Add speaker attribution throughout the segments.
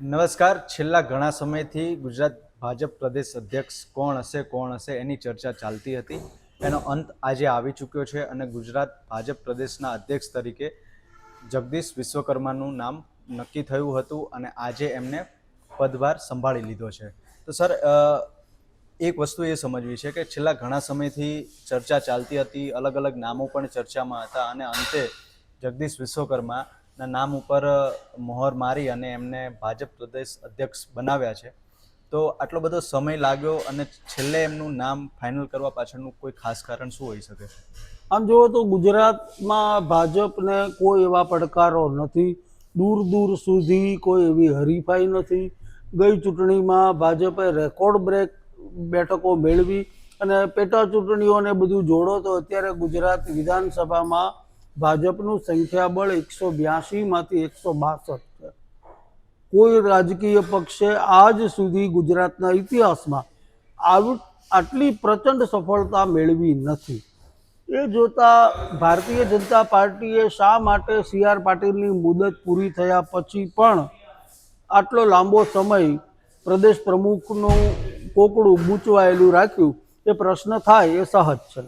Speaker 1: નમસ્કાર. છેલ્લા ઘણા સમયથી ગુજરાત ભાજપ પ્રદેશ અધ્યક્ષ કોણ હશે કોણ હશે એની ચર્ચા ચાલતી હતી. એનો અંત આજે આવી ચૂક્યો છે અને ગુજરાત ભાજપ પ્રદેશના અધ્યક્ષ તરીકે જગદીશ વિશ્વકર્માનું નામ નક્કી થયું હતું અને આજે એમને પદભાર સંભાળી લીધો છે. તો સર એક વસ્તુ એ સમજવી છે કે છેલ્લા ઘણા સમયથી ચર્ચા ચાલતી હતી અલગ અલગ નામો પણ ચર્ચામાં હતા અને અંતે જગદીશ વિશ્વકર્માના નામ ઉપર મોહર મારી અને એમને ભાજપ પ્રદેશ અધ્યક્ષ બનાવ્યા છે. તો આટલો બધો સમય લાગ્યો અને છેલ્લે એમનું નામ ફાઇનલ કરવા પાછળનું કોઈ ખાસ કારણ શું હોઈ શકે?
Speaker 2: આમ જુઓ તો ગુજરાતમાં ભાજપને કોઈ એવા પડકારો નથી. દૂર દૂર સુધી કોઈ એવી હરીફાઈ નથી. ગઈ ચૂંટણીમાં ભાજપે રેકોર્ડ બ્રેક બેઠકો મેળવી અને પેટા ચૂંટણીઓને બધું જોડો તો અત્યારે ગુજરાત વિધાનસભામાં ભાજપનું સંખ્યાબળ એકસો બ્યાસીમાંથી એકસો બાસઠ છે. કોઈ રાજકીય પક્ષે આજ સુધી ગુજરાતના ઇતિહાસમાં આવું આટલી પ્રચંડ સફળતા મેળવી નથી. એ જોતા ભારતીય જનતા પાર્ટીએ શા માટે સી આર પાટીલની મુદત પૂરી થયા પછી પણ આટલો લાંબો સમય પ્રદેશ પ્રમુખનું કોકડું ગૂંચવાયેલું રાખ્યું, એ પ્રશ્ન થાય એ સહજ છે.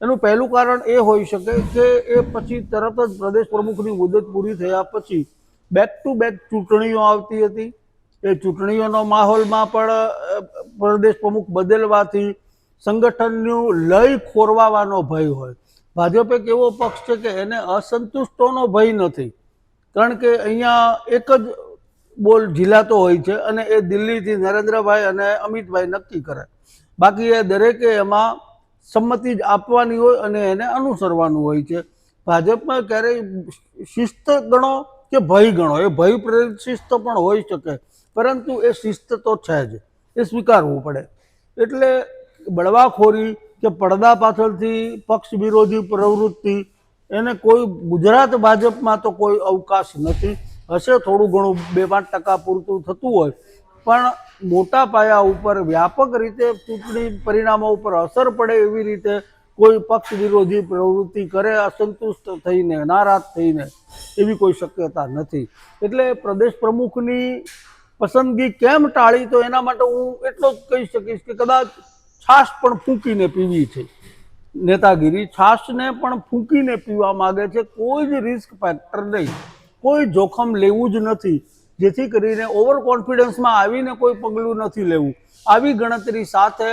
Speaker 2: એનું પહેલું કારણ એ હોઈ શકે કે એ પછી તરત જ પ્રદેશ પ્રમુખની મુદત પૂરી થયા પછી બેક ટુ બેક ચૂંટણીઓ આવતી હતી. એ ચૂંટણીઓનો માહોલમાં પણ પ્રદેશ પ્રમુખ બદલવાથી સંગઠનનું લય ખોરવાવાનો ભય હોય. ભાજપ એક એવો પક્ષ છે કે એને અસંતુષ્ટોનો ભય નથી. કારણ કે અહીંયા એક જ બોલ ઝીલાતો હોય છે અને એ દિલ્હીથી નરેન્દ્રભાઈ અને અમિતભાઈ નક્કી કરે. બાકી એ દરેકે એમાં સંમતિ જ આપવાની હોય અને એને અનુસરવાનું હોય છે. ભાજપમાં ક્યારેય શિસ્ત ગણો કે ભય ગણો, એ ભય પ્રેરિત શિસ્ત પણ હોઈ શકે, પરંતુ એ શિસ્ત તો છે જ, એ સ્વીકારવું પડે. એટલે બળવાખોરી કે પડદા પાછળથી પક્ષ વિરોધી પ્રવૃત્તિ, એને કોઈ ગુજરાત ભાજપમાં તો કોઈ અવકાશ નથી. હશે થોડું ઘણું, બે પાંચ ટકા પૂરતું થતું હોય પણ મોટા પાયા ઉપર વ્યાપક રીતે ચૂંટણી પરિણામો ઉપર અસર પડે એવી રીતે કોઈ પક્ષ વિરોધી પ્રવૃત્તિ કરે, અસંતુષ્ટ થઈને નારાજ થઈને એવી કોઈ શક્યતા નથી. એટલે પ્રદેશ પ્રમુખની પસંદગી કેમ ટાળી તો એના માટે હું એટલો જ કહી શકીશ કે કદાચ છાશ પણ ફૂંકીને પીવી છે. નેતાગીરી છાશને પણ ફૂંકીને પીવા માગે છે. કોઈ જ રિસ્ક ફેક્ટર નહીં. કોઈ જોખમ લેવું જ નથી. જેથી કરીને ઓવર કોન્ફિડન્સમાં આવીને કોઈ પગલું નથી લેવું. આવી ગણતરી સાથે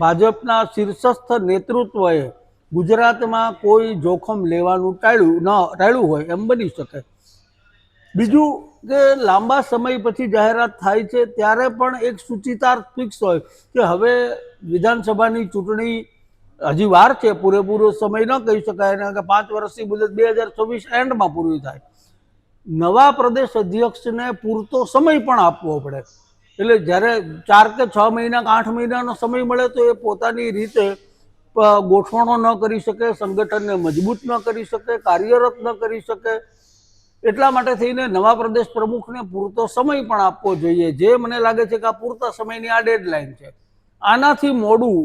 Speaker 2: ભાજપના શીર્ષસ્થ નેતૃત્વએ ગુજરાતમાં કોઈ જોખમ લેવાનું ટાળ્યું ન, ટાળ્યું હોય એમ બની શકે. બીજું કે લાંબા સમય પછી જાહેરાત થાય છે ત્યારે પણ એક સૂચિતાર્થ ફિક્સ હોય કે હવે વિધાનસભાની ચૂંટણી હજી વાર છે, પૂરેપૂરો સમય ન કહી શકાય કે પાંચ વર્ષની મુદત બે હજાર છવ્વીસ એન્ડમાં પૂરી થાય. નવા પ્રદેશ અધ્યક્ષને પૂરતો સમય પણ આપવો પડે. એટલે જ્યારે ચાર કે છ મહિના કે આઠ મહિનાનો સમય મળે તો એ પોતાની રીતે ગોઠવણો ન કરી શકે, સંગઠનને મજબૂત ન કરી શકે, કાર્યરત ન કરી શકે. એટલા માટે થઈને નવા પ્રદેશ પ્રમુખને પૂરતો સમય પણ આપવો જોઈએ. જે મને લાગે છે કે આ પૂરતા સમયની આ ડેડલાઇન છે. આનાથી મોડું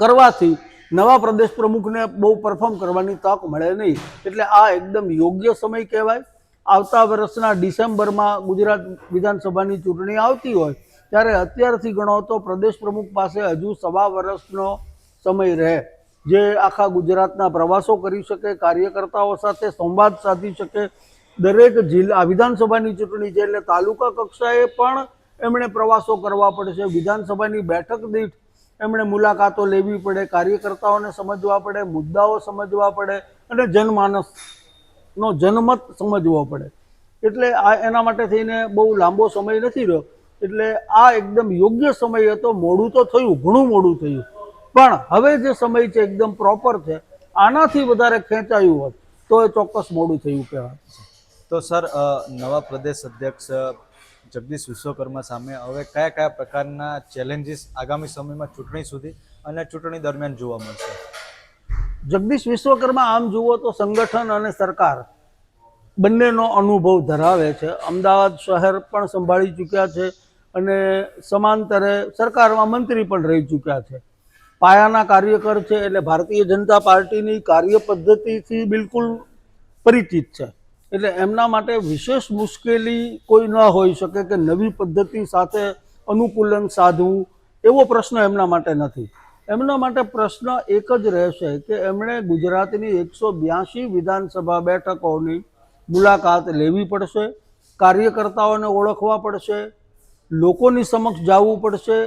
Speaker 2: કરવાથી નવા પ્રદેશ પ્રમુખને બહુ પરફોર્મ કરવાની તક મળે નહીં. એટલે આ એકદમ યોગ્ય સમય કહેવાય. આવતા વર્ષના ડિસેમ્બરમાં ગુજરાત વિધાનસભાની ચૂંટણી આવતી હોય, ત્યારે અત્યારથી ગણો તો પ્રદેશ પ્રમુખ પાસે હજુ સવા વર્ષનો સમય રહે. જે આખા ગુજરાતના પ્રવાસો કરી શકે, કાર્યકર્તાઓ સાથે સંવાદ સાધી શકે. દરેક જિલ્લા વિધાનસભાની ચૂંટણી છે એટલે તાલુકા કક્ષાએ પણ એમણે પ્રવાસો કરવા પડશે. વિધાનસભાની બેઠક દીઠ એમણે મુલાકાતો લેવી પડે, કાર્યકર્તાઓને સમજવા પડે, મુદ્દાઓ સમજવા પડે અને જનમાનસનો જનમત સમજવો પડે. એટલે આ એના માટે થઈને બહુ લાંબો સમય નથી રહ્યો. એટલે આ એકદમ યોગ્ય સમય હતો, મોડું તો થયું, ઘણું મોડું થયું. પણ હવે જે સમય છે એકદમ પ્રોપર છે, આનાથી વધારે ખેંચાયું હોત, તો એ ચોક્કસ મોડું થયું કહેવાય.
Speaker 1: તો સર નવા પ્રદેશ અધ્યક્ષ જગદીશ વિશ્વકર્મા સામે હવે કયા કયા પ્રકારના ચેલેન્જીસ આગામી સમયમાં ચૂંટણી સુધી અને ચૂંટણી દરમિયાન જોવા મળશે?
Speaker 2: જગદીશ વિશ્વકર્મા, આમ જુઓ તો સંગઠન અને સરકાર બંનેનો અનુભવ ધરાવે છે. અમદાવાદ શહેર પણ સંભાળી ચૂક્યા છે અને સમાંતરે સરકારમાં મંત્રી પણ રહી ચૂક્યા છે. પાયાના કાર્યકર છે એટલે ભારતીય જનતા પાર્ટીની કાર્ય પદ્ધતિથી બિલકુલ પરિચિત છે. એટલે એમના માટે વિશેષ મુશ્કેલી કોઈ ન હોઈ શકે કે નવી પદ્ધતિ સાથે અનુકૂલન સાધવું એવો પ્રશ્ન એમના માટે નથી. એમના માટે પ્રશ્ન એક જ રહેશે કે એમણે ગુજરાતની એકસો બ્યાસી વિધાનસભા બેઠકોની મુલાકાત લેવી પડશે, કાર્યકર્તાઓને ઓળખવા પડશે, લોકોની સમક્ષ જવું પડશે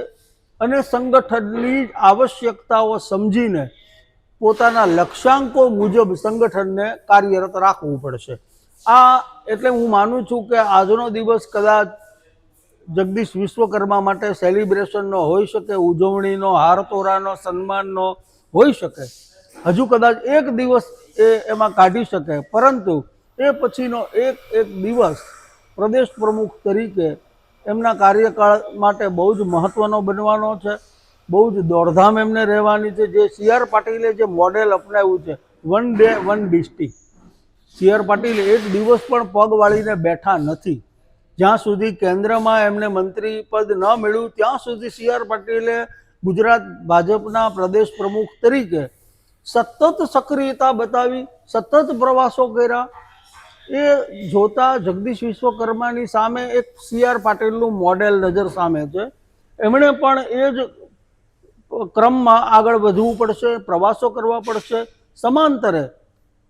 Speaker 2: અને સંગઠનની આવશ્યકતાઓ સમજીને પોતાના લક્ષ્યાંકો મુજબ સંગઠનને કાર્યરત રાખવું પડશે. આ એટલે હું માનું છું કે આજનો દિવસ કદાચ જગદીશ વિશ્વકર્મા માટે સેલિબ્રેશનનો હોઈ શકે, ઉજવણીનો, હારતોરાનો, સન્માનનો હોઈ શકે. હજુ કદાચ એક દિવસ એ એમાં કાઢી શકે, પરંતુ એ પછીનો એક એક દિવસ પ્રદેશ પ્રમુખ તરીકે એમના કાર્યકાળ માટે બહુ જ મહત્વનો બનવાનો છે. બહુ જ દોડધામ એમને રહેવાની છે. જે સી આર પાટીલે જે મોડેલ અપનાવ્યું છે one day one district C R Patil એક દિવસ પણ પગ વાળીને બેઠા નથી. જ્યાં સુધી કેન્દ્રમાં એમને મંત્રી પદ ન મળ્યું, ત્યાં સુધી સી આર પાટીલે ગુજરાત ભાજપના પ્રદેશ પ્રમુખ તરીકે સતત સક્રિયતા બતાવી, સતત પ્રવાસો કર્યા. એ જોતા જગદીશ વિશ્વકર્માની સામે એક સી આર પાટીલનું મોડેલ નજર સામે છે. એમણે પણ એ જ ક્રમમાં આગળ વધવું પડશે, પ્રવાસો કરવા પડશે. સમાંતરે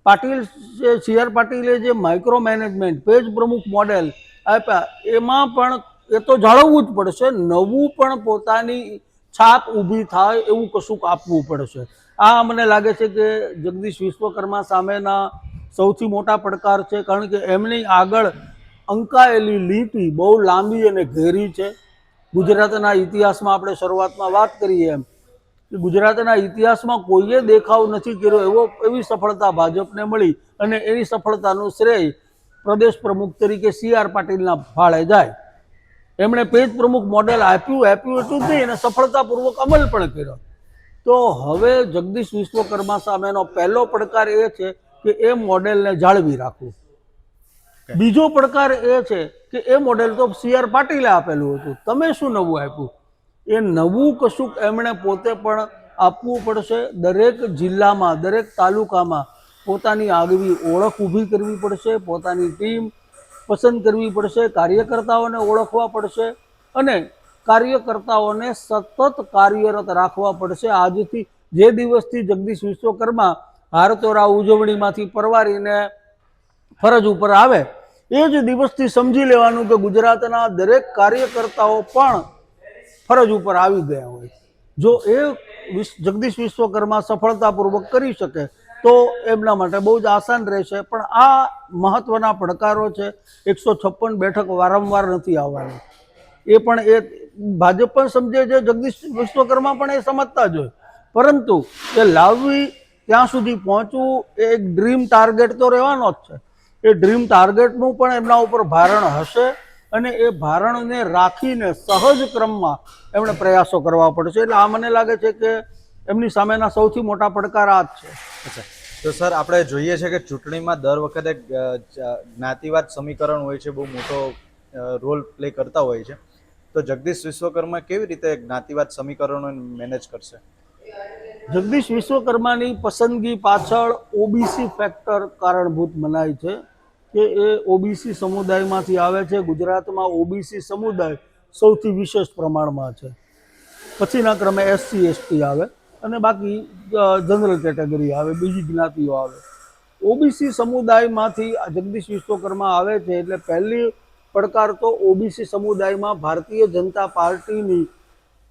Speaker 2: પાટીલ જે, સી આર પાટીલે જે માઇક્રો મેનેજમેન્ટ પેજ પ્રમુખ મોડેલ આપ્યા. એમાં પણ એ તો જાળવવું જ પડશે. નવું પણ પોતાની છાપ ઊભી થાય એવું કશુંક આપવું પડશે. આ મને લાગે છે કે જગદીશ વિશ્વકર્મા સામેના સૌથી મોટા પડકાર છે, કારણ કે એમની આગળ અંકાયેલી લીટી બહુ લાંબી અને ઘેરી છે. ગુજરાતના ઇતિહાસમાં આપણે શરૂઆતમાં વાત કરીએ એમ ગુજરાતના ઇતિહાસમાં કોઈએ દેખાવ નથી કર્યો એવો, એવી સફળતા ભાજપને મળી અને એની સફળતાનું શ્રેય પ્રદેશ પ્રમુખ તરીકે સી આર પાટીલના ફાળે જાય. એમણે પેજ પ્રમુખ મોડેલ આપ્યું આપ્યું એટલું જ નહીં એને સફળતાપૂર્વક અમલ પણ કર્યો. તો હવે જગદીશ વિશ્વકર્મા સામેનો પહેલો પડકાર એ છે કે એ મોડેલને જાળવી રાખવું. બીજો પડકાર એ છે કે એ મોડેલ તો સી આર પાટીલે આપેલું હતું. તમે શું નવું આપ્યું? એ નવું કશુંક એમણે પોતે પણ આપવું પડશે દરેક જિલ્લામાં દરેક તાલુકામાં. પોતાની આગવી ઓળખ ઊભી કરવી પડશે, પોતાની ટીમ પસંદ કરવી પડશે, કાર્યકર્તાઓને ઓળખવા પડશે અને કાર્યકર્તાઓને સતત કાર્યરત રાખવા પડશે. આજથી જે દિવસથી જગદીશ વિશ્વકર્મા હારતોરા ઉજવણીમાંથી પરવારીને ફરજ ઉપર આવે, એ જ દિવસથી સમજી લેવાનું કે ગુજરાતના દરેક કાર્યકર્તાઓ પણ ફરજ ઉપર આવી ગયા હોય. જો એ જગદીશ વિશ્વકર્મા સફળતાપૂર્વક કરી શકે તો એમના માટે બહુ જ આસાન રહેશે. પણ આ મહત્વના પડકારો છે, એકસો છપ્પન બેઠક વારંવાર નથી આવવાની. એ પણ એ ભાજપ પણ સમજે છે, જગદીશ વિશ્વકર્મા પણ એ સમજતા જ હોય. પરંતુ એ લાવવી ત્યાં સુધી પહોંચવું એ એક ડ્રીમ ટાર્ગેટ તો રહેવાનો જ છે. એ ડ્રીમ ટાર્ગેટનું પણ એમના ઉપર ભારણ હશે અને એ ભારણને રાખીને સહજ ક્રમમાં એમણે પ્રયાસો કરવા પડશે. એટલે આ મને લાગે છે કે એમની સામેના સૌથી મોટા પડકાર આ જ છે.
Speaker 1: અચ્છા. તો સર આપણે જોઈએ છે કે ચૂંટણીમાં દર વખતે જ્ઞાતિવાદ સમીકરણ હોય છે બહુ મોટો રોલ પ્લે કરતા હોય છે. તો જગદીશ વિશ્વકર્મા કેવી રીતે જ્ઞાતિવાદ સમીકરણો મેનેજ કરશે?
Speaker 2: જગદીશ વિશ્વકર્માની પસંદગી પાછળ ઓબીસી ફેક્ટર કારણભૂત મનાય છે કે એ ઓબીસી સમુદાયમાંથી આવે છે. ગુજરાતમાં ઓબીસી સમુદાય સૌથી વિશેષ પ્રમાણમાં છે. પછીના ક્રમે એસસી એસટી આવે. અને બાકી જનરલ કેટેગરી આવે, બીજી જ્ઞાતિઓ આવે. ઓબીસી સમુદાયમાંથી જગદીશ વિશ્વકર્મા આવે છે એટલે પહેલી પડકાર તો ઓબીસી સમુદાયમાં ભારતીય જનતા પાર્ટીની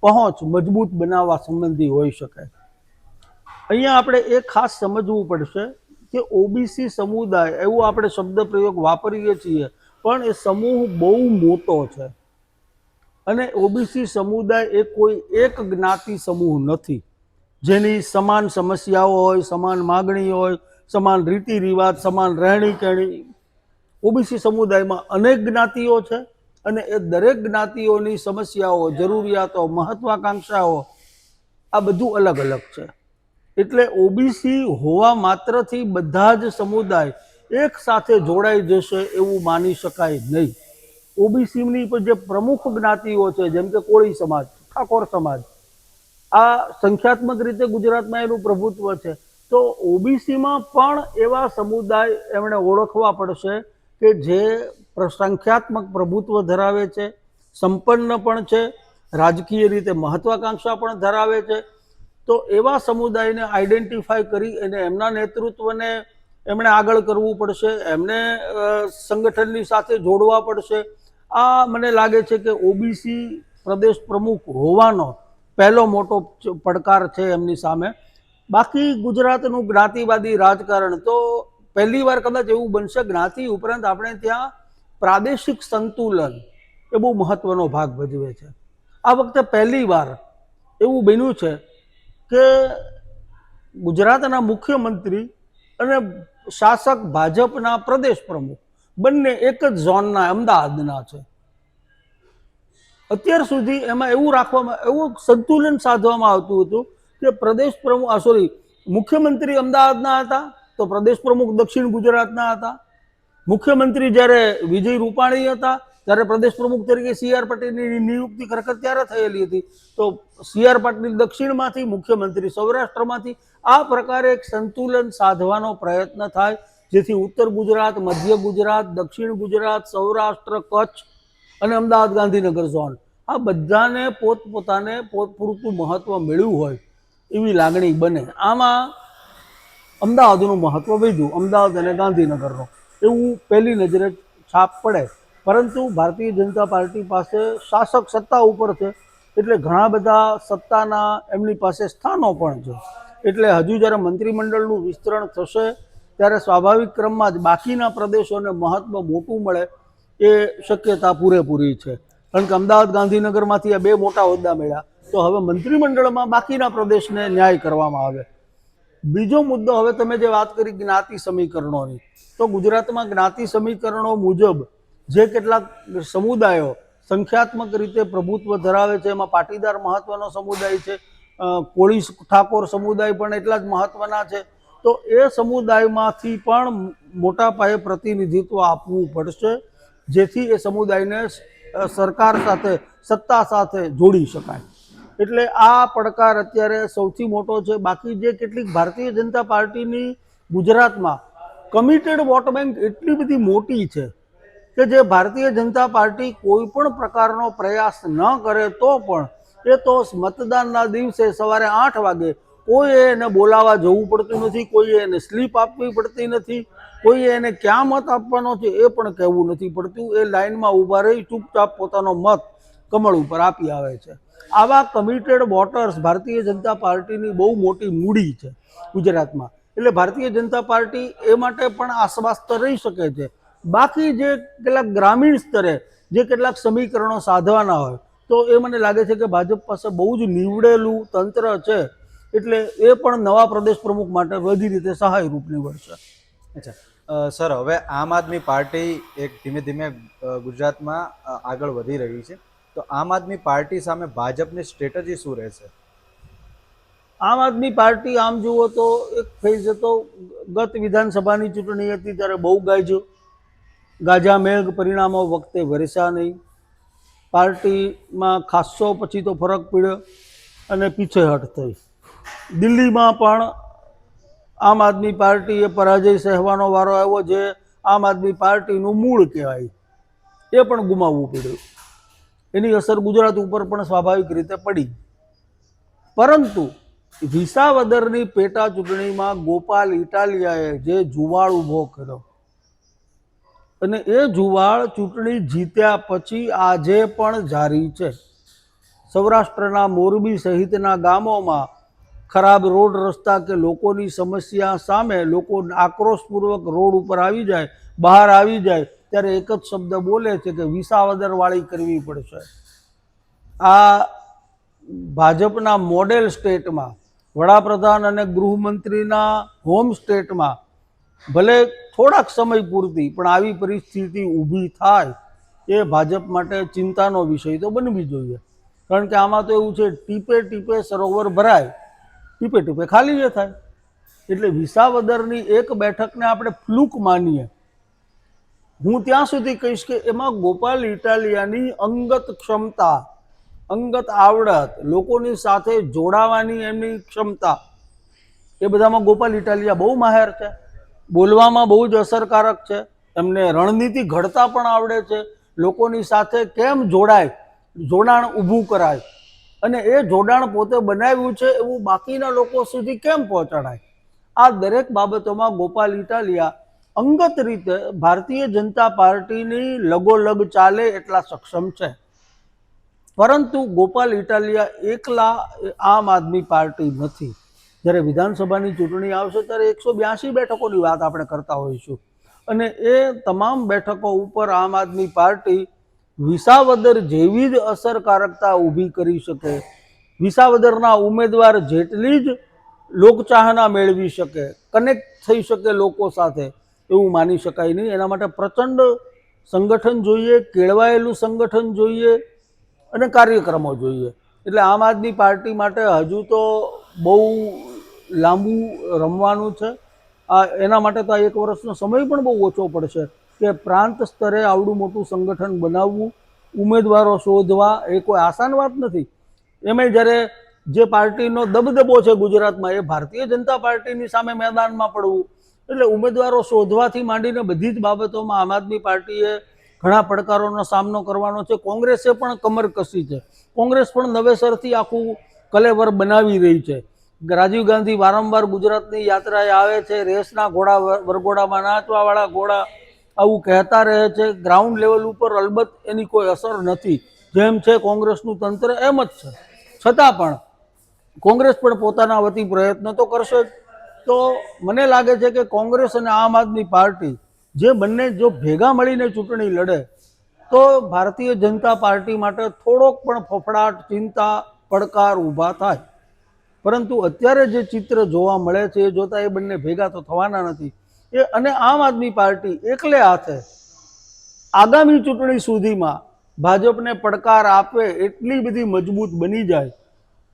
Speaker 2: પહોંચ મજબૂત બનાવવા સંબંધી હોઈ શકે. અહીંયા આપણે એ ખાસ સમજવું પડશે કે ઓબીસી સમુદાય, એવું આપણે શબ્દ પ્રયોગ વાપરીએ છીએ, પણ એ સમૂહ બહુ મોટો છે. અને ઓબીસી સમુદાય એ કોઈ એક જ્ઞાતિ સમૂહ નથી. જેની સમાન સમસ્યાઓ હોય, સમાન માગણી હોય, સમાન રીતિ રિવાજ, સમાન રહેણી કહેણી, ઓબીસી સમુદાયમાં અનેક જ્ઞાતિઓ છે અને એ દરેક જ્ઞાતિઓની સમસ્યાઓ, જરૂરિયાતો, મહત્વાકાંક્ષાઓ આ બધું અલગ અલગ છે. એટલે ઓબીસી હોવા માત્રથી બધા જ સમુદાય એક સાથે જોડાઈ જશે એવું માની શકાય નહીં. ઓબીસીની જે પ્રમુખ જ્ઞાતિઓ છે, જેમ કે કોળી સમાજ, ઠાકોર સમાજ આ સંખ્યાત્મક રીતે ગુજરાતમાં એનું પ્રભુત્વ છે. તો ઓબીસીમાં પણ એવા સમુદાય એમણે ઓળખવા પડશે કે જે સંખ્યાત્મક પ્રભુત્વ ધરાવે છે, સંપન્ન પણ છે, રાજકીય રીતે મહત્વાકાંક્ષા પણ ધરાવે છે. તો એવા સમુદાયને આઈડેન્ટિફાય કરી અને એમના નેતૃત્વને એમણે આગળ કરવું પડશે, એમને સંગઠનની સાથે જોડવા પડશે. આ મને લાગે છે કે ઓબીસી પ્રદેશ પ્રમુખ હોવાનો પહેલો મોટો પડકાર છે એમની સામે. બાકી ગુજરાતનું જ્ઞાતિવાદી રાજકારણ તો પહેલી વાર કદાચ એવું બનશે, જ્ઞાતિ ઉપરાંત આપણે ત્યાં પ્રાદેશિક સંતુલન એ બહુ મહત્વનો ભાગ ભજવે છે. આ વખતે પહેલી વાર એવું બન્યું છે કે ગુજરાતના મુખ્યમંત્રી અને શાસક ભાજપના પ્રદેશ પ્રમુખ બંને એક જ ઝોનના અમદાવાદના છે. અત્યાર સુધી એમાં એવું રાખવામાં, એવું સંતુલન સાધવામાં આવતું હતું કે પ્રદેશ પ્રમુખ, આ સોરી મુખ્યમંત્રી અમદાવાદના હતા, તો પ્રદેશ પ્રમુખ દક્ષિણ ગુજરાતના હતા. મુખ્યમંત્રી જ્યારે વિજય રૂપાણી હતા, ત્યારે પ્રદેશ પ્રમુખ તરીકે સી આર પાટીલની નિયુક્તિ ખરેખર ત્યારે થયેલી હતી. તો સી આર પાટીલ દક્ષિણમાંથી, મુખ્યમંત્રી સૌરાષ્ટ્રમાંથી, આ પ્રકારે એક સંતુલન સાધવાનો પ્રયત્ન થાય, જેથી ઉત્તર ગુજરાત, મધ્ય ગુજરાત, દક્ષિણ ગુજરાત, સૌરાષ્ટ્ર, કચ્છ અને અમદાવાદ ગાંધીનગર ઝોન. આ બધાને પોતપોતાને પોતપૂરતું મહત્ત્વ મળ્યું હોય એવી લાગણી બને. આમાં અમદાવાદનું મહત્ત્વ વધ્યું, અમદાવાદ અને ગાંધીનગરનું. એવું પહેલી નજરે છાપ પડે. પરંતુ ભારતીય જનતા પાર્ટી પાસે શાસક સત્તા ઉપર છે, એટલે ઘણા બધા સત્તાના એમની પાસે સ્થાનો પણ છે. એટલે હજુ જ્યારે મંત્રીમંડળનું વિસ્તરણ થશે, ત્યારે સ્વાભાવિક ક્રમમાં જ બાકીના પ્રદેશોને મહત્ત્વ મોટું મળે એ શક્યતા પૂરેપૂરી છે. કારણ કે અમદાવાદ ગાંધીનગરમાંથી આ બે મોટા હોદ્દા મળ્યા, તો હવે મંત્રીમંડળમાં બાકીના પ્રદેશને ન્યાય કરવામાં આવે. બીજો મુદ્દો હવે તમે જે વાત કરી જ્ઞાતિ સમીકરણોની, તો ગુજરાતમાં જ્ઞાતિ સમીકરણો મુજબ જે કેટલાક સમુદાયો સંખ્યાત્મક રીતે પ્રભુત્વ ધરાવે છે, એમાં પાટીદાર મહત્વનો સમુદાય છે કોળી ઠાકોર સમુદાય પણ એટલા જ મહત્વના છે, તો એ સમુદાયમાંથી પણ મોટા પાયે પ્રતિનિધિત્વ આપવું પડશે. જેથી એ સમુદાયને સરકાર સાથે, સત્તા સાથે જોડી શકાય. એટલે આ પડકાર અત્યારે સૌથી મોટો છે. બાકી જે કેટલીક ભારતીય જનતા પાર્ટીની ગુજરાતમાં કમિટેડ વોટ બેંક એટલી બધી મોટી છે કે જે ભારતીય જનતા પાર્ટી કોઈ પણ પ્રકારનો પ્રયાસ ન કરે તો પણ એ તો મતદાનના દિવસે સવારે આઠ વાગે કોઈએ એને બોલાવવા જવું પડતું નથી કોઈએ એને સ્લીપ આપવી પડતી નથી. કોઈએ એને ક્યાં મત આપવાનો છે એ પણ કહેવું નથી પડતું. એ લાઈનમાં ઊભા રહી ચૂપચાપ પોતાનો મત કમળ ઉપર આપી આવે છે. આવા કમિટેડ વોટર્સ ભારતીય જનતા પાર્ટીની બહુ મોટી મૂડી છે ગુજરાતમાં. એટલે ભારતીય જનતા પાર્ટી એ માટે પણ આશ્વાસ્ત રહી શકે છે. બાકી જે કેટલાક ગ્રામીણ સ્તરે જે કેટલાક સમીકરણો સાધવાના હોય, તો એ મને લાગે છે કે ભાજપ પાસે બહુ જ નીવડેલું તંત્ર છે. એટલે એ પણ નવા પ્રદેશ પ્રમુખ માટે બધી રીતે સહાયરૂપ નીવડશે.
Speaker 1: અચ્છા. સર, હવે આમ આદમી પાર્ટી એક ધીમે ધીમે ગુજરાતમાં આગળ વધી રહી છે. તો આમ આદમી પાર્ટી સામે ભાજપની સ્ટ્રેટજી શું રહેશે?
Speaker 2: આમ આદમી પાર્ટી, આમ જુઓ તો એક ફેઝ હતો, ગત વિધાનસભાની ચૂંટણી હતી ત્યારે બહુ ગાજ્યો. ગાજા મેઘ પરિણામો વખતે વરસ્યા નહીં. પાર્ટીમાં ખાસ્સો, પછી તો ફરક પડ્યો અને પીછેહટ થઈ. દિલ્હીમાં પણ આમ આદમી પાર્ટીએ પરાજય સહેવાનો વારો આવ્યો જે આમ આદમી પાર્ટીનું મૂળ કહેવાય. એ પણ ગુમાવવું પડ્યું. એની અસર ગુજરાત ઉપર પણ સ્વાભાવિક રીતે પડી. પરંતુ વિસાવદરની પેટા ચૂંટણીમાં ગોપાલ ઇટાલિયાએ જે જુવાળ ઊભો કર્યો અને એ જુવાળ ચૂંટણી જીત્યા પછી આજે પણ જારી છે. સૌરાષ્ટ્રના મોરબી સહિતના ગામોમાં ખરાબ રોડ રસ્તા કે લોકોની સમસ્યા સામે લોકો આક્રોશપૂર્વક રોડ ઉપર આવી જાય, બહાર આવી જાય, ત્યારે એક જ શબ્દ બોલે છે કે વિસાવદરવાળી કરવી પડશે. આ ભાજપના મોડેલ સ્ટેટમાં, વડાપ્રધાન અને ગૃહમંત્રીના હોમ સ્ટેટમાં ભલે થોડાક સમય પૂરતી, પણ આવી પરિસ્થિતિ ઊભી થાય એ ભાજપ માટે ચિંતાનો વિષય તો બનવી જોઈએ. કારણ કે આમાં તો એવું છે, ટીપે ટીપે સરોવર ભરાય ટીપે ટીપે ખાલી એ થાય. એટલે વિસાવદરની એક બેઠકને આપણે ફ્લુક માનીએ. હું ત્યાં સુધી કહીશ કે એમાં ગોપાલ ઇટાલિયાની અંગત ક્ષમતા, અંગત આવડત, લોકોની સાથે જોડાવાની એમની ક્ષમતા, એ બધામાં ગોપાલ ઇટાલિયા બહુ માહેર છે. બોલવામાં બહુ જ અસરકારક છે. એમને રણનીતિ ઘડતા પણ આવડે છે. લોકોની સાથે કેમ જોડાય? જોડાણ ઊભું કરાય. અને એ જોડાણ પોતે બનાવ્યું છે એવું બાકીના લોકો સુધી કેમ પહોંચાડાય? આ દરેક બાબતોમાં ગોપાલ ઇટાલિયા અંગત રીતે ભારતીય જનતા પાર્ટીની લગોલગ ચાલે એટલા સક્ષમ છે. પરંતુ ગોપાલ ઇટાલિયા એકલા આમ આદમી પાર્ટી નથી. જ્યારે વિધાનસભાની ચૂંટણી આવશે ત્યારે એકસો બ્યાસી બેઠકોની વાત આપણે કરતા હોઈશું. અને એ તમામ બેઠકો ઉપર આમ આદમી પાર્ટી વિસાવદર જેવી જ અસરકારકતા ઊભી કરી શકે, વિસાવદરના ઉમેદવાર જેટલી જ લોકચાહના મેળવી શકે કનેક્ટ થઈ શકે લોકો સાથે, એવું માની શકાય નહીં. એના માટે પ્રચંડ સંગઠન જોઈએ, કેળવાયેલું સંગઠન જોઈએ અને કાર્યક્રમો જોઈએ. એટલે આમ આદમી પાર્ટી માટે હજુ તો બહુ લાંબુ રમવાનું છે. આ એના માટે તો આ એક વર્ષનો સમય પણ બહુ ઓછો પડશે. કે પ્રાંત સ્તરે આવડું મોટું સંગઠન બનાવવું, ઉમેદવારો શોધવા એ કોઈ આસાન વાત નથી. એમાંય જ્યારે જે પાર્ટીનો દબદબો છે ગુજરાતમાં એ ભારતીય જનતા પાર્ટીની સામે મેદાનમાં પડવું, એટલે ઉમેદવારો શોધવાથી માંડીને બધી જ બાબતોમાં આમ આદમી પાર્ટીએ ઘણા પડકારોનો સામનો કરવાનો છે. કોંગ્રેસે પણ કમર કસી છે. કોંગ્રેસ પણ નવેસરથી આખું કલેવર બનાવી રહી છે. રાજીવ ગાંધી વારંવાર ગુજરાતની યાત્રાએ આવે છે, રેસના ઘોડા વર- વરઘોડામાં નાચવાવાળા ઘોડા આવું કહેતા રહે છે ગ્રાઉન્ડ લેવલ ઉપર અલબત્ત એની કોઈ અસર નથી. જેમ છે, કોંગ્રેસનું તંત્ર એમ જ છે. છતાં પણ કોંગ્રેસ પણ પોતાના વતી પ્રયત્ન તો કરશે જ. તો મને લાગે છે કે કોંગ્રેસ અને આમ આદમી પાર્ટી જે બંને જો ભેગા મળીને ચૂંટણી લડે, તો ભારતીય જનતા પાર્ટી માટે થોડોક પણ ફફડાટ, ચિંતા, પડકાર ઊભા થાય. પરંતુ અત્યારે જે ચિત્ર જોવા મળે છે, એ જોતાં એ બંને ભેગા તો થવાના નથી. એ અને આમ આદમી પાર્ટી એકલે હાથે આગામી ચૂંટણી સુધીમાં ભાજપને પડકાર આપે એટલી બધી મજબૂત બની જાય,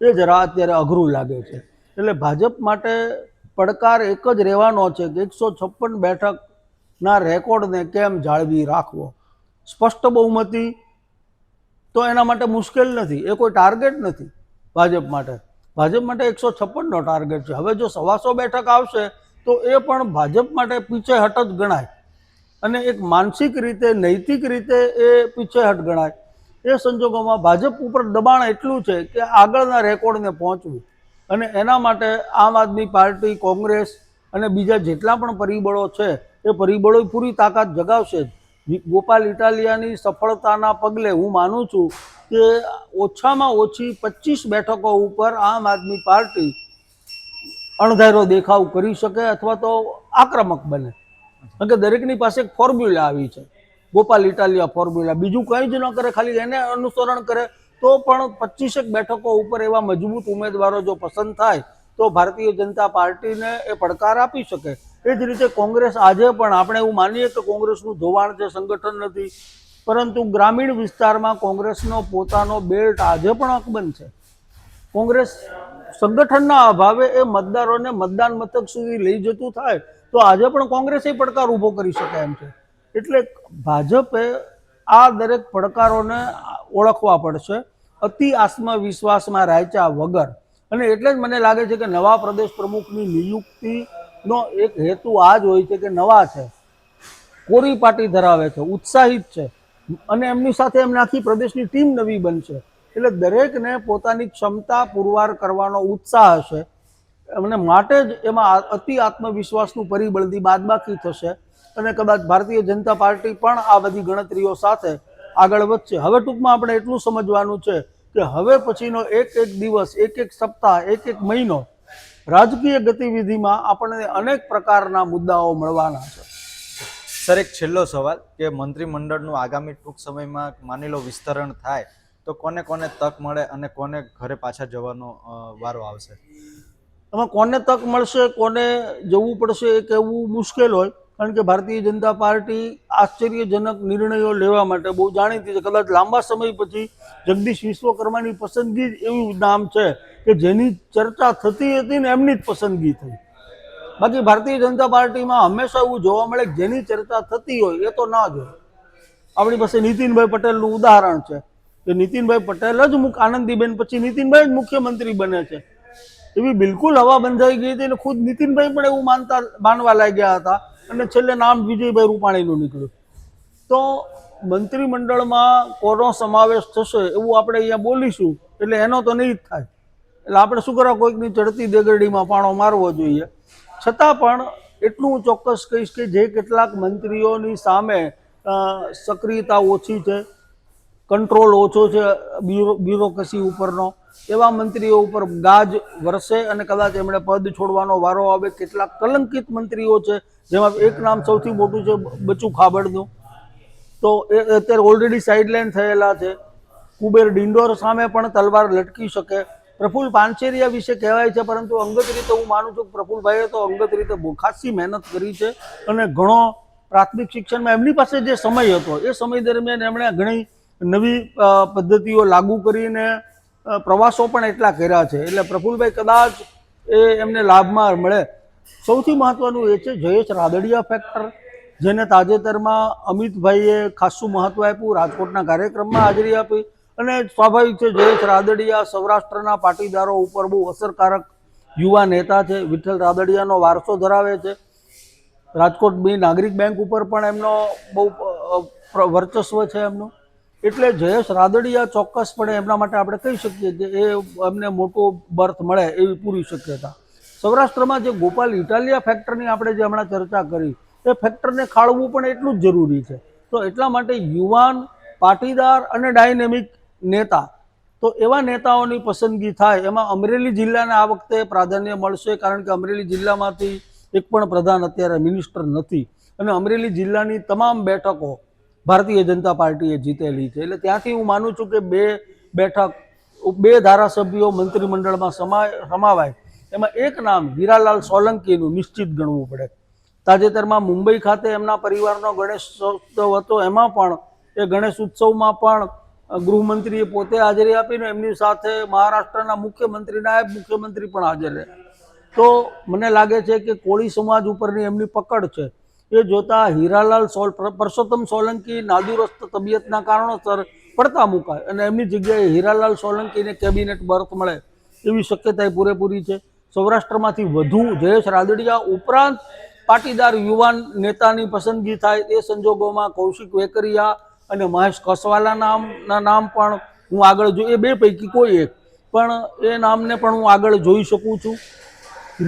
Speaker 2: એ જરા અત્યારે અઘરું લાગે છે. એટલે ભાજપ માટે પડકાર એક જ રહેવાનો છે કે એકસો છપ્પન બેઠકના રેકોર્ડને કેમ જાળવી રાખવો? સ્પષ્ટ બહુમતી તો એના માટે મુશ્કેલ નથી, એ કોઈ ટાર્ગેટ નથી ભાજપ માટે. ભાજપ માટે એકસો છપ્પનનો ટાર્ગેટ છે. હવે જો સવાસો બેઠક આવશે તો એ પણ ભાજપ માટે પીછેહટ જ ગણાય. અને એક માનસિક રીતે, નૈતિક રીતે એ પીછેહટ ગણાય. એ સંજોગોમાં ભાજપ ઉપર દબાણ એટલું છે કે આગળના રેકોર્ડને પહોંચવું. અને એના માટે આમ આદમી પાર્ટી, કોંગ્રેસ અને બીજા જેટલા પણ પરિબળો છે, એ પરિબળો પૂરી તાકાત જગાવશે જ. ગોપાલ ઇટાલિયાની સફળતાના પગલે હું માનું છું કે ઓછામાં ઓછી પચીસ બેઠકો ઉપર આમ આદમી પાર્ટી અણધાર્યો દેખાવ કરી શકે અથવા તો આક્રમક બને. કારણ કે દરેકની પાસે એક ફોર્મ્યુલા આવી છે. ગોપાલ ઇટાલિયા ફોર્મ્યુલા. બીજું કંઈ જ ન કરે ખાલી એને અનુસરણ કરે તો પણ પચીસેક બેઠકો ઉપર એવા મજબૂત ઉમેદવારો જો પસંદ થાય તો ભારતીય જનતા પાર્ટીને એ પડકાર આપી શકે. એ જ રીતે કોંગ્રેસ આજે પણ આપણે એવું માનીએ કે કોંગ્રેસનું ધોવાણ છે સંગઠન નથી. પરંતુ ગ્રામીણ વિસ્તારમાં કોંગ્રેસનો પોતાનો બેલ્ટ આજે પણ અકબંધ છે. કોંગ્રેસ સંગઠનના અભાવે એ મતદારોને મતદાન મથક સુધી લઈ જતું થાય, તો આજે પણ કોંગ્રેસે પડકાર ઊભો કરી શકે એમ છે. એટલે ભાજપે આ દરેક પડકારોને ઓળખવા પડશે. અતિ આત્મવિશ્વાસમાં રાચ્યા વગર. અને એટલે જ મને લાગે છે કે નવા પ્રદેશ પ્રમુખની નિયુક્તિનો એક હેતુ આ જ હોય છે કે નવા છે. કોરી પાટી ધરાવે છે, ઉત્સાહિત છે. અને એમની સાથે એમની આખી પ્રદેશની ટીમ નવી બનશે. એટલે દરેકને પોતાની ક્ષમતા પુરવાર કરવાનો ઉત્સાહ હશે. અને માટે જ એમાં અતિ આત્મવિશ્વાસનું પરિબળથી બાદબાકી થશે. અને કદાચ ભારતીય જનતા પાર્ટી પણ આ બધી ગણતરીઓ સાથે આગળ વધશે. હવે ટૂંકમાં આપણે એટલું સમજવાનું છે કે હવે પછીનો એક એક દિવસ, એક એક સપ્તાહ, એક એક મહિનો રાજકીય ગતિવિધિમાં આપણને અનેક પ્રકારના મુદ્દાઓ મળવાના છે.
Speaker 1: સર, એક છેલ્લો સવાલ કે મંત્રીમંડળનું આગામી ટૂંક સમયમાં માની લો વિસ્તરણ થાય તો કોને કોને તક મળે અને કોને ઘરે પાછા જવાનો વારો આવશે?
Speaker 2: એમાં કોને તક મળશે, કોને જવું પડશે એ કહેવું મુશ્કેલ હોય, કારણ કે ભારતીય જનતા પાર્ટી આશ્ચર્યજનક નિર્ણયો લેવા માટે બહુ જાણીતી છે. કદાચ લાંબા સમય પછી જગદીશ વિશ્વકર્માની પસંદગી જ એવું નામ છે કે જેની ચર્ચા થતી હતી ને એમની જ પસંદગી થઈ. બાકી ભારતીય જનતા પાર્ટીમાં હંમેશા એવું જોવા મળે કે જેની ચર્ચા થતી હોય એ તો ના જ હોય. આપણી પાસે નીતિનભાઈ પટેલનું ઉદાહરણ છે. કે નીતિનભાઈ પટેલ જ મુખ, આનંદીબેન પછી નીતિનભાઈ જ મુખ્યમંત્રી બને છે. એવી બિલકુલ હવા બંધાઈ ગઈ હતી અને ખુદ નીતિનભાઈ પણ એવું માનતા, માનવા લાગ્યા હતા. અને છેલ્લે નામ વિજયભાઈ રૂપાણીનું નીકળ્યું. તો મંત્રીમંડળમાં કોનો સમાવેશ થશે એવું આપણે અહીંયા બોલીશું, એટલે એનો તો નહીં જ થાય. એટલે આપણે શું કરવા કોઈકની ચડતી દેગરડીમાં પાણો મારવો જોઈએ? છતાં પણ એટલું હું ચોક્કસ કહીશ કે જે કેટલાક મંત્રીઓની સામે સક્રિયતા ઓછી છે. કંટ્રોલ ઓછો છે, બ્યુરો, બ્યુરોક્રસી ઉપરનો. એવા મંત્રીઓ ઉપર ગાજ વરસે અને કદાચ એમણે પદ છોડવાનો વારો આવે, કેટલાક કલંકિત મંત્રીઓ છે, જેમાં એક નામ સૌથી મોટું છે, બચુ ખાબડનું. તો એ અત્યારે ઓલરેડી સાઇડલાઇન થયેલા છે. કુબેર ડિંડોર સામે પણ તલવાર લટકી શકે. પ્રફુલ પાનચેરિયા વિશે કહેવાય છે, પરંતુ અંગત રીતે હું માનું છું કે પ્રફુલભાઈએ તો અંગત રીતે ખાસી મહેનત કરી છે અને ઘણો પ્રાથમિક શિક્ષણમાં એમની પાસે જે સમય હતો, એ સમય દરમિયાન એમણે ઘણી નવી પદ્ધતિઓ લાગુ કરીને પ્રવાસો પણ એટલા કર્યા છે. એટલે પ્રફુલભાઈ કદાચ એ એમને લાભમાં મળે. સૌથી મહત્વનું એ છે, જયેશ રાદડિયા ફેક્ટર જેને તાજેતરમાં અમિતભાઈએ ખાસું મહત્વ આપ્યું, રાજકોટના કાર્યક્રમમાં હાજરી આપી. અને સ્વાભાવિક છે, જયેશ રાદડિયા સૌરાષ્ટ્રના પાટીદારો ઉપર બહુ અસરકારક યુવા નેતા છે. વિઠ્ઠલ રાદડિયાનો વારસો ધરાવે છે. રાજકોટ બી નાગરિક બેંક ઉપર પણ એમનો બહુ વર્ચસ્વ છે એમનું. એટલે જયેશ રાદડિયા ચોક્કસપણે એમના માટે આપણે કહી શકીએ કે એ એમને મોટો બર્થ મળે એવી પૂરી શક્યતા. સૌરાષ્ટ્રમાં જે ગોપાલ ઇટાલિયા ફેક્ટરની આપણે જે હમણાં ચર્ચા કરી, એ ફેક્ટરને ખાળવું પણ એટલું જ જરૂરી છે. તો એટલા માટે યુવાન, પાટીદાર અને ડાયનેમિક નેતા, તો એવા નેતાઓની પસંદગી થાય, એમાં અમરેલી જિલ્લાને આ વખતે પ્રાધાન્ય મળશે, કારણ કે અમરેલી જિલ્લામાંથી એક પણ પ્રધાન અત્યારે મિનિસ્ટર નથી. અને અમરેલી જિલ્લાની તમામ બેઠકો ભારતીય જનતા પાર્ટીએ જીતેલી છે. એટલે ત્યાંથી હું માનું છું કે બે બેઠક, બે ધારાસભ્યો મંત્રીમંડળમાં સમાય સમાવાય. એમાં એક નામ હીરાલાલ સોલંકીનું નિશ્ચિત ગણવું પડે. તાજેતરમાં મુંબઈ ખાતે એમના પરિવારનો ગણેશ ઉત્સવ હતો. એમાં પણ, એ ગણેશ ઉત્સવમાં પણ ગૃહમંત્રીએ પોતે હાજરી આપીને એમની સાથે મહારાષ્ટ્રના મુખ્યમંત્રી નાયબ મુખ્યમંત્રી પણ હાજર રહ્યા. તો મને લાગે છે કે કોળી સમાજ ઉપરની એમની પકડ છે. એ જોતા હીરાલાલ સોલ પરસોત્તમ સોલંકી નાદુરસ્ત તબિયતના કારણોસર પડતા મુકાય અને એમની જગ્યાએ હીરાલાલ સોલંકીને કેબિનેટ બર્થ મળે એવી શક્યતા પૂરેપૂરી છે. સૌરાષ્ટ્રમાંથી વધુ જયેશ રાદડિયા ઉપરાંત પાટીદાર યુવાન નેતાની પસંદગી થાય એ સંજોગોમાં કૌશિક વેકરિયા અને મહેશ કસવાલા નામના નામ પણ હું આગળ જો એ બે પૈકી કોઈ એક. પણ એ નામને પણ હું આગળ જોઈ શકું છું.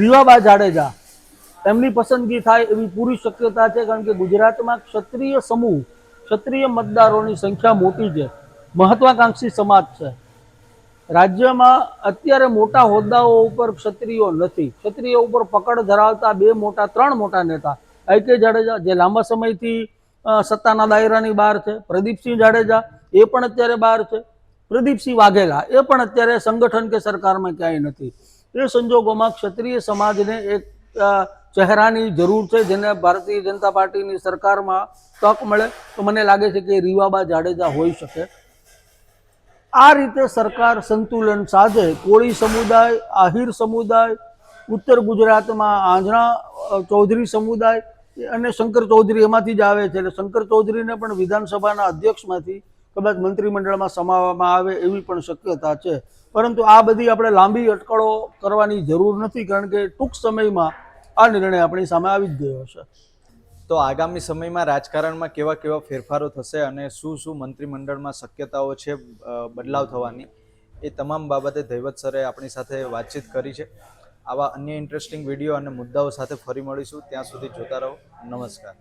Speaker 2: રીવાબા જાડેજા એમની પસંદગી થાય એવી પૂરી શક્યતા છે, કારણ કે ગુજરાતમાં ક્ષત્રિય સમૂહ, ક્ષત્રિય મતદારોની સંખ્યા મોટી છે, મહત્વાકાંક્ષી સમાજ છે. રાજ્યમાં અત્યારે મોટા હોદ્દાઓ ઉપર ક્ષત્રિયો નથી. ક્ષત્રિયો ઉપર પકડ ધરાવતા બે મોટા, ત્રણ મોટા નેતા. આઈ કે જાડેજા, જે લાંબા સમયથી સત્તાના દાયરાની બહાર છે. પ્રદીપસિંહ જાડેજા, એ પણ અત્યારે બહાર છે. પ્રદીપસિંહ વાઘેલા, એ પણ અત્યારે સંગઠન કે સરકારમાં ક્યાંય નથી. એ સંજોગોમાં ક્ષત્રિય સમાજને એક ચહેરાની જરૂર છે જેને ભારતીય જનતા પાર્ટીની સરકારમાં તક મળે, તો મને લાગે છે કે રીવાબા જાડેજા હોઈ શકે. આ રીતે સરકાર સંતુલન સાધે, કોળી સમુદાય, આહિર સમુદાય, ઉત્તર ગુજરાતમાં આંજણા ચૌધરી સમુદાય અને શંકર ચૌધરી એમાંથી જ આવે છે. એટલે શંકર ચૌધરીને પણ વિધાનસભાના અધ્યક્ષમાંથી કદાચ મંત્રીમંડળમાં સમાવવામાં આવે એવી પણ શક્યતા છે. પરંતુ આ બધી આપણે લાંબી અટકળો કરવાની જરૂર નથી, કારણ કે ટૂંક સમયમાં આ નિર્ણય આપણી સામે આવી જ ગયો છે.
Speaker 1: તો આગામી સમયમાં રાજકારણમાં કેવા કેવા ફેરફારો થશે અને શું શું મંત્રીમંડળમાં શક્યતાઓ છે બદલાવ થવાની, એ તમામ બાબતે દૈવત સરે આપણી સાથે વાતચીત કરી છે. આવા અન્ય ઇન્ટરેસ્ટિંગ વીડિયો અને મુદ્દાઓ સાથે ફરી મળીશું. ત્યાં સુધી જોતા રહો. નમસ્કાર.